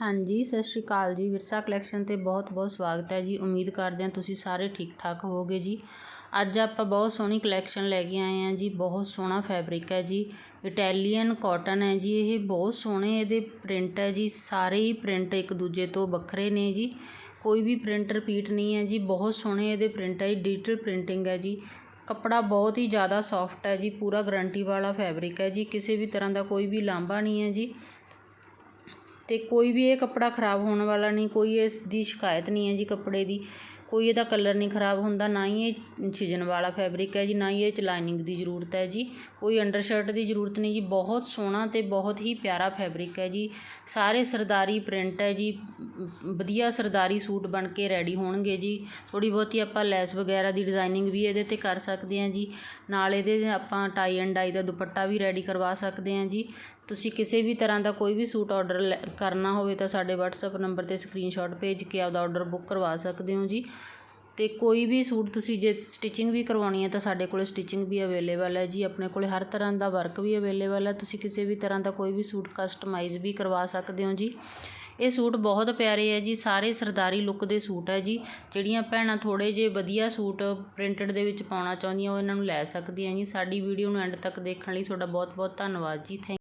ਹਾਂਜੀ, ਸਤਿ ਸ਼੍ਰੀ ਅਕਾਲ ਜੀ। ਵਿਰਸਾ ਕਲੈਕਸ਼ਨ 'ਤੇ ਬਹੁਤ ਬਹੁਤ ਸਵਾਗਤ ਹੈ ਜੀ। ਉਮੀਦ ਕਰਦੇ ਹਾਂ ਤੁਸੀਂ ਸਾਰੇ ਠੀਕ ਠਾਕ ਹੋਵੋਗੇ ਜੀ। ਅੱਜ ਆਪਾਂ ਬਹੁਤ ਸੋਹਣੀ ਕਲੈਕਸ਼ਨ ਲੈ ਕੇ ਆਏ ਹਾਂ ਜੀ। ਬਹੁਤ ਸੋਹਣਾ ਫੈਬਰਿਕ ਹੈ ਜੀ। ਇਟੈਲੀਅਨ ਕਾਟਨ ਹੈ ਜੀ ਇਹ। ਬਹੁਤ ਸੋਹਣੇ ਇਹਦੇ ਪ੍ਰਿੰਟ ਹੈ ਜੀ। ਸਾਰੇ ਹੀ ਪ੍ਰਿੰਟ ਇੱਕ ਦੂਜੇ ਤੋਂ ਵੱਖਰੇ ਨੇ ਜੀ। ਕੋਈ ਵੀ ਪ੍ਰਿੰਟ ਰਿਪੀਟ ਨਹੀਂ ਹੈ ਜੀ। ਬਹੁਤ ਸੋਹਣੇ ਇਹਦੇ ਪ੍ਰਿੰਟ ਹੈ ਜੀ। ਡਿਜੀਟਲ ਪ੍ਰਿੰਟਿੰਗ ਹੈ ਜੀ। ਕੱਪੜਾ ਬਹੁਤ ਹੀ ਜ਼ਿਆਦਾ ਸੌਫਟ ਹੈ ਜੀ। ਪੂਰਾ ਗਰੰਟੀ ਵਾਲਾ ਫੈਬਰਿਕ ਹੈ ਜੀ। ਕਿਸੇ ਵੀ ਤਰ੍ਹਾਂ ਦਾ ਕੋਈ ਵੀ ਲਾਂਭਾ ਨਹੀਂ ਹੈ ਜੀ। ਅਤੇ ਕੋਈ ਵੀ ਇਹ ਕੱਪੜਾ ਖ਼ਰਾਬ ਹੋਣ ਵਾਲਾ ਨਹੀਂ, ਕੋਈ ਇਸ ਦੀ ਸ਼ਿਕਾਇਤ ਨਹੀਂ ਹੈ ਜੀ ਕੱਪੜੇ ਦੀ, ਕੋਈ ਇਹਦਾ ਕਲਰ ਨਹੀਂ ਖ਼ਰਾਬ ਹੁੰਦਾ, ਨਾ ਹੀ ਇਹ ਛਿਜਣ ਵਾਲਾ ਫੈਬਰਿਕ ਹੈ ਜੀ, ਨਾ ਹੀ ਇਹ 'ਚ ਲਾਈਨਿੰਗ ਦੀ ਜ਼ਰੂਰਤ ਹੈ ਜੀ, ਕੋਈ ਅੰਡਰ ਸ਼ਰਟ ਦੀ ਜ਼ਰੂਰਤ ਨਹੀਂ ਜੀ, ਬਹੁਤ ਸੋਹਣਾ ਅਤੇ ਬਹੁਤ ਹੀ ਪਿਆਰਾ ਫੈਬਰਿਕ ਹੈ ਜੀ, ਸਾਰੇ ਸਰਦਾਰੀ ਪ੍ਰਿੰਟ ਹੈ ਜੀ, ਵਧੀਆ ਸਰਦਾਰੀ ਸੂਟ ਬਣ ਕੇ ਰੈਡੀ ਹੋਣਗੇ ਜੀ, ਥੋੜ੍ਹੀ ਬਹੁਤੀ ਆਪਾਂ ਲੈਸ ਵਗੈਰਾ ਦੀ ਡਿਜ਼ਾਇਨਿੰਗ ਵੀ ਇਹਦੇ 'ਤੇ ਕਰ ਸਕਦੇ ਹਾਂ ਜੀ, ਨਾਲ ਇਹਦੇ ਆਪਾਂ ਟਾਈ ਐਂਡ ਡਾਈ ਦਾ ਦੁਪੱਟਾ ਵੀ ਰੈਡੀ ਕਰਵਾ ਸਕਦੇ ਹਾਂ ਜੀ ਤੁਸੀਂ ਕਿਸੇ ਵੀ ਤਰ੍ਹਾਂ ਦਾ ਕੋਈ ਵੀ ਸੂਟ ਔਡਰ ਲੈ, ਕਰਨਾ ਹੋਵੇ ਤਾਂ ਸਾਡੇ ਵਟਸਐਪ ਨੰਬਰ 'ਤੇ ਸਕਰੀਨਸ਼ੋਟ ਭੇਜ ਕੇ ਆਪਦਾ ਔਡਰ ਬੁੱਕ ਕਰਵਾ ਸਕਦੇ ਹੋ ਜੀ। ਅਤੇ ਕੋਈ ਵੀ ਸੂਟ ਤੁਸੀਂ ਜੇ ਸਟਿਚਿੰਗ ਵੀ ਕਰਵਾਉਣੀ ਹੈ ਤਾਂ ਸਾਡੇ ਕੋਲ ਸਟਿਚਿੰਗ ਵੀ ਅਵੇਲੇਬਲ ਹੈ ਜੀ। ਆਪਣੇ ਕੋਲ ਹਰ ਤਰ੍ਹਾਂ ਦਾ ਵਰਕ ਵੀ ਅਵੇਲੇਬਲ ਹੈ। ਤੁਸੀਂ ਕਿਸੇ ਵੀ ਤਰ੍ਹਾਂ ਦਾ ਕੋਈ ਵੀ ਸੂਟ ਕਸਟਮਾਈਜ਼ ਵੀ ਕਰਵਾ ਸਕਦੇ ਹੋ ਜੀ। ਇਹ ਸੂਟ ਬਹੁਤ ਪਿਆਰੇ ਹੈ ਜੀ। ਸਾਰੇ ਸਰਦਾਰੀ ਲੁੱਕ ਦੇ ਸੂਟ ਹੈ ਜੀ। ਜਿਹੜੀਆਂ ਭੈਣਾਂ ਥੋੜ੍ਹੇ ਜਿਹੇ ਵਧੀਆ ਸੂਟ ਪ੍ਰਿੰਟਡ ਦੇ ਵਿੱਚ ਪਾਉਣਾ ਚਾਹੁੰਦੀਆਂ ਉਹ ਇਹਨਾਂ ਨੂੰ ਲੈ ਸਕਦੀਆਂ ਜੀ। ਸਾਡੀ ਵੀਡੀਓ ਨੂੰ ਐਂਡ ਤੱਕ ਦੇਖਣ ਲਈ ਤੁਹਾਡਾ ਬਹੁਤ ਬਹੁਤ ਧੰਨਵਾਦ ਜੀ। ਥੈਂਕ